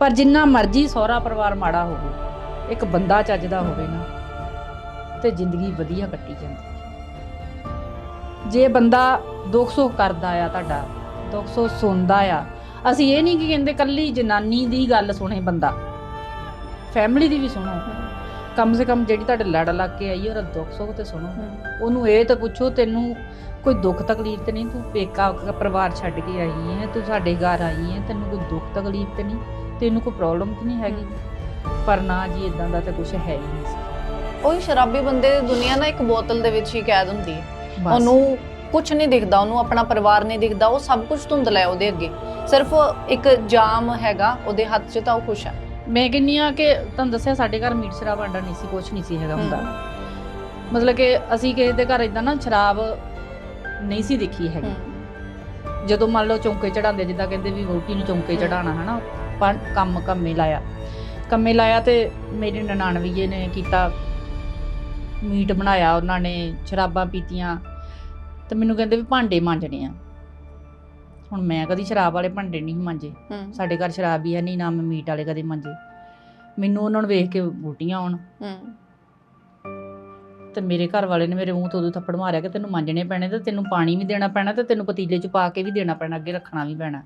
ਪਰ ਜਿੰਨਾ ਮਰਜ਼ੀ ਸਹੁਰਾ ਪਰਿਵਾਰ ਮਾੜਾ ਹੋਵੇ, ਇੱਕ ਬੰਦਾ ਚੱਜਦਾ ਹੋਵੇ ਨਾ, ਤੇ ਜ਼ਿੰਦਗੀ ਵਧੀਆ ਕੱਟੀ ਜਾਂਦੀ ਹੈ। ਜੇ ਬੰਦਾ ਦੁੱਖ ਸੁੱਖ ਕਰਦਾ ਆ ਤੁਹਾਡਾ, ਦੁੱਖ ਸੁੱਖ ਸੁਣਦਾ ਆ, ਅਸੀਂ ਇਹ ਨਹੀਂ ਕਿ ਕਹਿੰਦੇ ਕੱਲੀ ਜਨਾਨੀ ਦੀ ਗੱਲ ਸੁਣੇ ਬੰਦਾ। ਫੈਮਿਲੀ ਦੀ ਵੀ ਸੁਣੋ। ਕਮ ਸੇ ਕਮ ਜਿਹੜੀ ਤੁਹਾਡੇ ਲੜ ਲੱਗ ਕੇ ਆਈ ਉਹਦਾ ਦੁੱਖ ਸੁੱਖ ਤੇ ਸੁਣੋ। ਉਹਨੂੰ ਇਹ ਤਾਂ ਪੁੱਛੋ, ਤੈਨੂੰ ਕੋਈ ਦੁੱਖ ਤਕਲੀਫ ਤੇ ਨਹੀਂ? ਤੂੰ ਪੇਕਾ ਪਰਿਵਾਰ ਛੱਡ ਕੇ ਆਈ ਹੈ, ਤੂੰ ਸਾਡੇ ਘਰ ਆਈ ਹੈ, ਤੈਨੂੰ ਕੋਈ ਦੁੱਖ ਤਕਲੀਫ ਤੇ ਨਹੀਂ? ਤੈਨੂੰ ਕੋਈ ਪ੍ਰੋਬਲਮ ਤੇ ਨਹੀਂ ਹੈਗੀ। ਪਰ ਨਾ ਜੀ ਇਦਾਂ ਦਾ ਤਾਂ ਕੁਝ ਹੈ ਹੀ ਨਹੀਂ ਸੀ। ਉਹੀ ਸ਼ਰਾਬੀ ਬੰਦੇ ਦੀ ਦੁਨੀਆ ਨਾ ਇੱਕ ਬੋਤਲ ਦੇ ਵਿੱਚ ਹੀ ਕੈਦ ਹੁੰਦੀ ਹੈ। ਬਸ। ਉਹਨੂੰ ਕੁਝ ਨਹੀਂ ਦਿਖਦਾ ਉਹਨੂੰ ਆਪਣਾ ਪਰਿਵਾਰ ਨਹੀਂ ਦਿਖਦਾ ਉਹ ਸਭ ਕੁਝ ਧੁੰਦਲਾ ਹੈ ਉਹਦੇ ਅੱਗੇ। ਸਿਰਫ ਇੱਕ ਜਾਮ ਹੈਗਾ ਉਹਦੇ ਹੱਥ 'ਚ ਤਾਂ ਉਹ ਖੁਸ਼ ਹੈ ਮੈਂ ਕਹਿੰਨੀ ਆ ਕਿ ਤੁਹਾਨੂੰ ਦੱਸਿਆ ਸਾਡੇ ਘਰ ਮੀਟ ਸ਼ਰਾਬ ਆਂਡਾ ਨਹੀਂ ਸੀ ਕੁਝ ਨਹੀਂ ਸੀ ਹੈਗਾ ਹੁੰਦਾ। ਮਤਲਬ ਕਿ ਅਸੀਂ ਕਿਸੇ ਦੇ ਘਰ ਇਦਾਂ ਨਾ ਸ਼ਰਾਬ ਨਹੀਂ ਸੀ ਦੇਖੀ ਹੈਗੀ। ਜਦੋਂ ਮੰਨ ਲਓ ਚੌਂਕੇ ਚੜਾਉਂਦੇ ਜਿੱਦਾਂ ਕਹਿੰਦੇ ਵੀ ਵੋਟੀ ਨੂੰ ਚੌਂਕੇ ਹਮ। ਚੜਾਉਣਾ ਹਨਾ? ਪਰ ਕੰਮ ਕੰਮੇ ਲਾਇਆ। ਕੰਮੇ ਲਾਇਆ ਤੇ ਮੇਰੀ ਨਨਾਣਵੀਏ ਨੇ ਕੀਤਾ। ਮੀਟ ਬਣਾਇਆ ਉਹਨਾਂ ਨੇ ਸ਼ਰਾਬਾਂ ਪੀਤੀਆਂ ਤੇ ਮੈਨੂੰ ਕਹਿੰਦੇ ਵੀ ਭਾਂਡੇ ਮਾਂਜਣੇ ਆ। ਹੁਣ ਮੈਂ ਕਦੀ ਸ਼ਰਾਬ ਵਾਲੇ ਭਾਂਡੇ ਨਹੀਂ ਮਾਂਜੇ। ਹੂੰ। ਸਾਡੇ ਘਰ ਸ਼ਰਾਬ ਹੀ ਹੈ ਨਹੀਂ ਨਾ ਮੈਂ ਮੀਟ ਵਾਲੇ ਕਦੇ ਮਾਂਜੇ। ਮੈਨੂੰ ਉਹਨਾਂ ਨੂੰ ਵੇਖ ਕੇ ਉਲਟੀਆਂ ਆਉਣ। ਹੂੰ। ਤੇ ਮੇਰੇ ਘਰ ਵਾਲੇ ਨੇ ਮੇਰੇ ਮੂੰਹ ਤੋਂ ਉਦੋਂ ਥੱਪੜ ਮਾਰਿਆ ਕਿ ਤੈਨੂੰ ਮਾਂਜਣੇ ਪੈਣੇ ਤੇ ਤੈਨੂੰ ਪਾਣੀ ਵੀ ਦੇਣਾ ਪੈਣਾ ਤੇ ਤੈਨੂੰ ਪਤੀਲੇ 'ਚ ਪਾ ਕੇ ਵੀ ਦੇਣਾ ਪੈਣਾ ਅੱਗੇ ਰੱਖਣਾ ਵੀ ਪੈਣਾ।